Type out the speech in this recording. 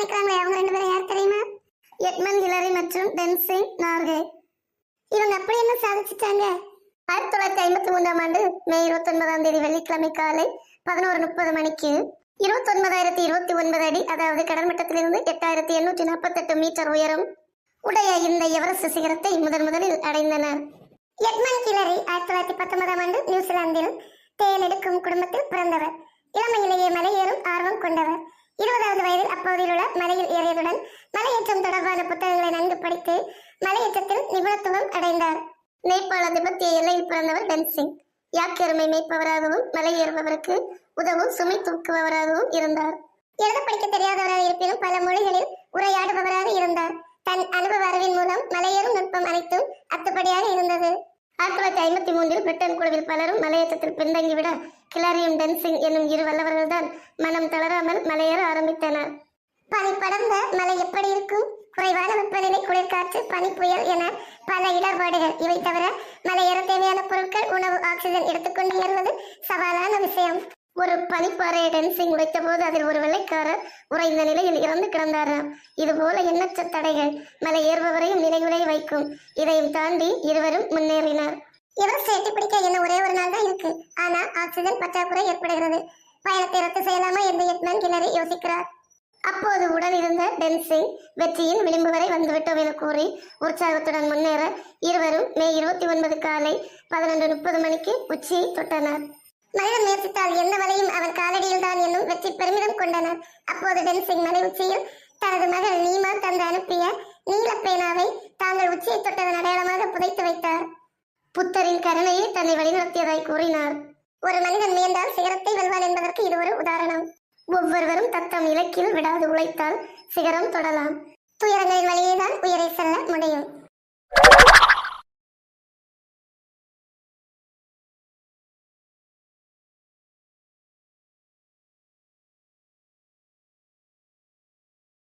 நிக்கிறாங்களே அவங்க ரெண்டு பேரும் யார் தெரியுமா? எட்மன் ஹிலரி மற்றும் டென்சிங் நார்கே இவங்க அப்படி என்ன சாதிச்சிட்டாங்க? ஆயிரத்தி தொள்ளாயிரத்தி ஐம்பத்தி மூன்றாம் ஆண்டு மே இருபத்தி ஒன்பதாம் தேதி வெள்ளிக்கிழமை காலை பதினோரு முப்பது மணிக்கு இருபத்தி ஒன்பதாயிரத்தி இருபத்தி ஒன்பது அடி அதாவது கடல் மட்டத்திலிருந்து எட்டாயிரத்தி எண்ணூற்றி நாற்பத்தெட்டு மீட்டர் உயரம் உடைய இந்த எவரெஸ்ட் சிகரத்தை முதன் முதலில் அடைந்தனர் எட்மன் கிளரி ஆயிரத்தி தொள்ளாயிரத்தி பத்தொன்பதாம் ஆண்டு நியூசிலாந்தில் தேன் எடுக்கும் குடும்பத்தில் பிறந்தவர். இளமையிலேயே மலையேறும் ஆர்வம் கொண்டவர். இருபதாவது அப்பகுதியில் உள்ள மலையில் ஏறியதுடன் மலையேற்றம் தொடர்பான புத்தகங்களை நன்கு படித்து மலையேற்றத்தில் நிபுணத்துவம் அடைந்தார். நேபாள திபெத்திய எல்லையில் பிறந்தவர் டென்சிங் யாக்கெருமை மேய்ப்பவராகவும் மலையேறுபவருக்கு உதவும் சுமை தூக்குபவராகவும் இருந்தார். எழுத படிக்க தெரியாதவராக இருப்பினும் பல மொழிகளில் உரையாடுபவராக இருந்தார். தன் அனுபவ அறிவின் மூலம் மலையேறும் நுட்பம் அனைத்தும் அத்துப்படியாக இருந்தது. ஆயிரத்தி தொள்ளாயிரத்தி ஐம்பத்தி மூன்றில் பிரிட்டன் குழுவில் பலரும் மலையேற்றத்தில் பின்தங்கிவிட கிளாரியும் டென்சிங் என்னும் இரு வல்லவர்கள்தான் மனம் தளராமல் மலையேற ஆரம்பித்தனர். பனி படர்ந்த மலை எப்படி இருக்கும்? குறைவான வெப்பநிலை குளிர்காற்று பனி புயல் என பல இடர்பாடுகள் இவை தவிர மலையேற தேவையான பொருட்கள் உணவு ஆக்சிஜன் எடுத்துக்கொண்டு ஏறுவது சவாலான விஷயம். ஒரு பனிப்பாறையை டென்சிங் வைத்த போது அதில் ஒரு வெள்ளைக்காரர் உறைந்த நிலையில் இறந்து கிடந்தாராம் இதுபோல எண்ணற்ற தடைகள் மலை ஏறுபவரையும் நிலைகுலை வைக்கும். இதையும் தாண்டி இருவரும் முன்னேறினார். எவரெஸ்ட் எட்டி பிடிக்க என்ன ஒரே ஒரு நாள் தான் இருக்கு. ஆனா ஆக்சிஜன் பற்றாக்குறை ஏற்படுகிறது. பயணத்தை ரத்து செய்யலாமா என்று எட்மன் கிளறி யோசிக்கிறார். அப்போது உடன் இருந்த டென்சிங் வெற்றியின் விளிம்பு வரை வந்துவிட்டோம் என கூறி உற்சாகத்துடன் முன்னேற இருவரும் மே இருபத்தி ஒன்பது காலை பதினொன்று முப்பது மணிக்கு உச்சியை தொட்டனர். மனிதன் முயற்சித்தால் எந்த வலையும் அவன் காலடியில் தான் என்னும் வெற்றி பெருமிதம் கொண்டனர். அப்போது டென்சிங் மலை உச்சியில் தனது மகள் நீமா தந்து அனுப்பிய நீல பேனாவை தாங்கள் உச்சியை தொட்டதன் அடையாளமாக புதைத்து வைத்தார். புத்தரின் கருணையை தன்னை வழிநடத்தியதாய் கூறினார். ஒரு மனிதன் முயன்றால் சிகரத்தை வெல்வான் என்பதற்கு இது ஒரு உதாரணம். ஒவ்வொருவரும் தத்தம் இலக்கில் விடாது உழைத்தால் சிகரம் தொடலாம். துயரங்களின் உயரை